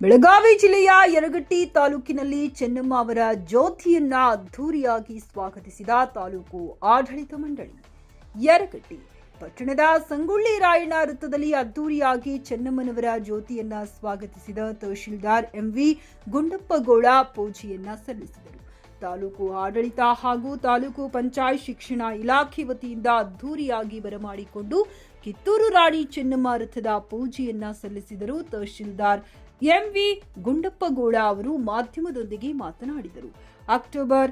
ಬೆಳಗಾವಿ ಜಿಲ್ಲೆಯ ಯರಗಟ್ಟಿ ತಾಲೂಕಿನಲ್ಲಿ ಚೆನ್ನಮ್ಮ ಅವರ ಜ್ಯೋತಿಯನ್ನ ಅದ್ಧೂರಿಯಾಗಿ ಸ್ವಾಗತಿಸಿದ ತಾಲೂಕು ಆಡಳಿತ ಮಂಡಳಿ. ಯರಗಟ್ಟಿ, ಪಟ್ಟಣದ ಸಂಗೊಳ್ಳಿ ರಾಯಣ್ಣ ವೃತ್ತದಲ್ಲಿ ಅದ್ದೂರಿಯಾಗಿ ಚೆನ್ನಮ್ಮನವರ ಜ್ಯೋತಿಯನ್ನ ಸ್ವಾಗತಿಸಿದ ತಹಶೀಲ್ದಾರ್ ಎಂವಿ ಗುಂಡಪ್ಪಗೌಡ ಪೂಜೆಯನ್ನ ಸಲ್ಲಿಸಿದರು. ತಾಲೂಕು ಆಡಳಿತ ಹಾಗೂ ತಾಲೂಕು ಪಂಚಾಯತ್ ಶಿಕ್ಷಣ ಇಲಾಖೆ ವತಿಯಿಂದ ಅದ್ದೂರಿಯಾಗಿ ಬರಮಾಡಿಕೊಂಡು ಕಿತ್ತೂರು ರಾಣಿ ಚೆನ್ನಮ್ಮ ರಥದ ಪೂಜೆಯನ್ನ ಸಲ್ಲಿಸಿದರು ತಹಶೀಲ್ದಾರ್ ಎಂವಿ ಗುಂಡಪ್ಪಗೌಡ ಅವರು ಮಾಧ್ಯಮದೊಂದಿಗೆ ಮಾತನಾಡಿದರು. ಅಕ್ಟೋಬರ್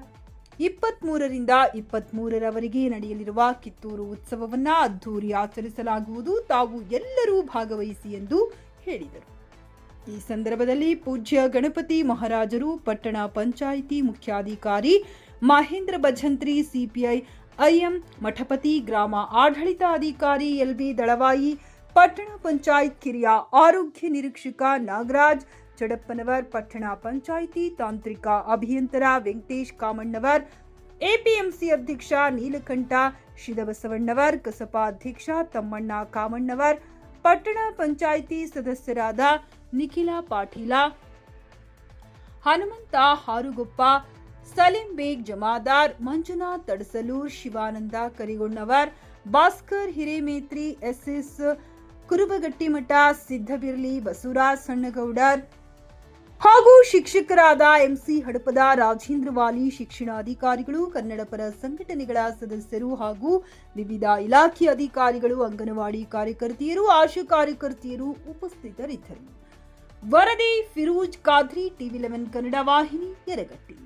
ಇಪ್ಪತ್ಮೂರರಿಂದ ಇಪ್ಪತ್ಮೂರರವರೆಗೆ ನಡೆಯಲಿರುವ ಕಿತ್ತೂರು ಉತ್ಸವವನ್ನು ಅದ್ದೂರಿ ಆಚರಿಸಲಾಗುವುದು. ತಾವು ಎಲ್ಲರೂ ಭಾಗವಹಿಸಿ ಎಂದು ಹೇಳಿದರು. ಈ ಸಂದರ್ಭದಲ್ಲಿ ಪೂಜ್ಯ ಗಣಪತಿ ಮಹಾರಾಜರು, ಪಟ್ಟಣ ಪಂಚಾಯಿತಿ ಮುಖ್ಯಾಧಿಕಾರಿ ಮಹೇಂದ್ರ ಭಜಂತ್ರಿ, ಸಿಪಿಐ, ಐಎಂ ಮಠಪತಿ, ಗ್ರಾಮ ಆಡಳಿತಾಧಿಕಾರಿ ಎಲ್ಬಿ ದಳವಾಯಿ ಪಟ್ಟಣ ಪಂಚಾಯತ್ ಕಿರಿಯ ಆರೋಗ್ಯ ನಿರೀಕ್ಷಕ ನಾಗರಾಜ್ ಚಡಪ್ಪನವರ್ ಪಟ್ಟಣ ಪಂಚಾಯಿತಿ ತಾಂತ್ರಿಕ ಅಭಿಯಂತರ ವೆಂಕಟೇಶ್ ಕಾಮಣ್ಣವರ್ ಎಪಿಎಂಸಿ ಅಧ್ಯಕ್ಷ ನೀಲಕಂಠ ಶಿದಬಸವಣ್ಣವರ್ ಕಸಪ ಅಧ್ಯಕ್ಷ ತಮ್ಮಣ್ಣ ಕಾಮಣ್ಣವರ್ ಪಟ್ಟಣ ಪಂಚಾಯಿತಿ ಸದಸ್ಯರಾದ ನಿಖಿಲ ಪಾಟೀಲ ಹನುಮಂತ ಹಾರುಗೊಪ್ಪ ಸಲೀಂ ಬೇಗ್ ಜಮಾದಾರ್ ಮಂಜುನಾಥ್ ತಡಸಲೂರ್ ಶಿವಾನಂದ ಕರಿಗೊಣ್ಣವರ್ ಭಾಸ್ಕರ್ ಹಿರೇಮೇತ್ರಿ ಎಸ್ಎಸ್ ಕುರುಬಗಟ್ಟಿಮಠ ಸಿದ್ದಬಿರ್ಲಿ ಬಸವರಾಜ್ ಸಣ್ಣಗೌಡರ್ ಹಾಗೂ ಶಿಕ್ಷಕರಾದ ಎಂಸಿ ಹಡಪದ ರಾಜೇಂದ್ರ ವಾಲಿ ಶಿಕ್ಷಣಾಧಿಕಾರಿಗಳು ಕನ್ನಡ ಪರ ಸಂಘಟನೆಗಳ ಸದಸ್ಯರು ಹಾಗೂ ವಿವಿಧ ಇಲಾಖೆ ಅಧಿಕಾರಿಗಳು, ಅಂಗನವಾಡಿ ಕಾರ್ಯಕರ್ತೆಯರು, ಆಶಾ ಕಾರ್ಯಕರ್ತೆಯರು ಉಪಸ್ಥಿತರಿದ್ದರು. ವರದಿ ಫಿರೋಜ್ ಖಾದ್ರಿ, ಟಿವಿ ಲೆವೆನ್ ಕನ್ನಡ ವಾಹಿನಿ, ಯರಗಟ್ಟಿ.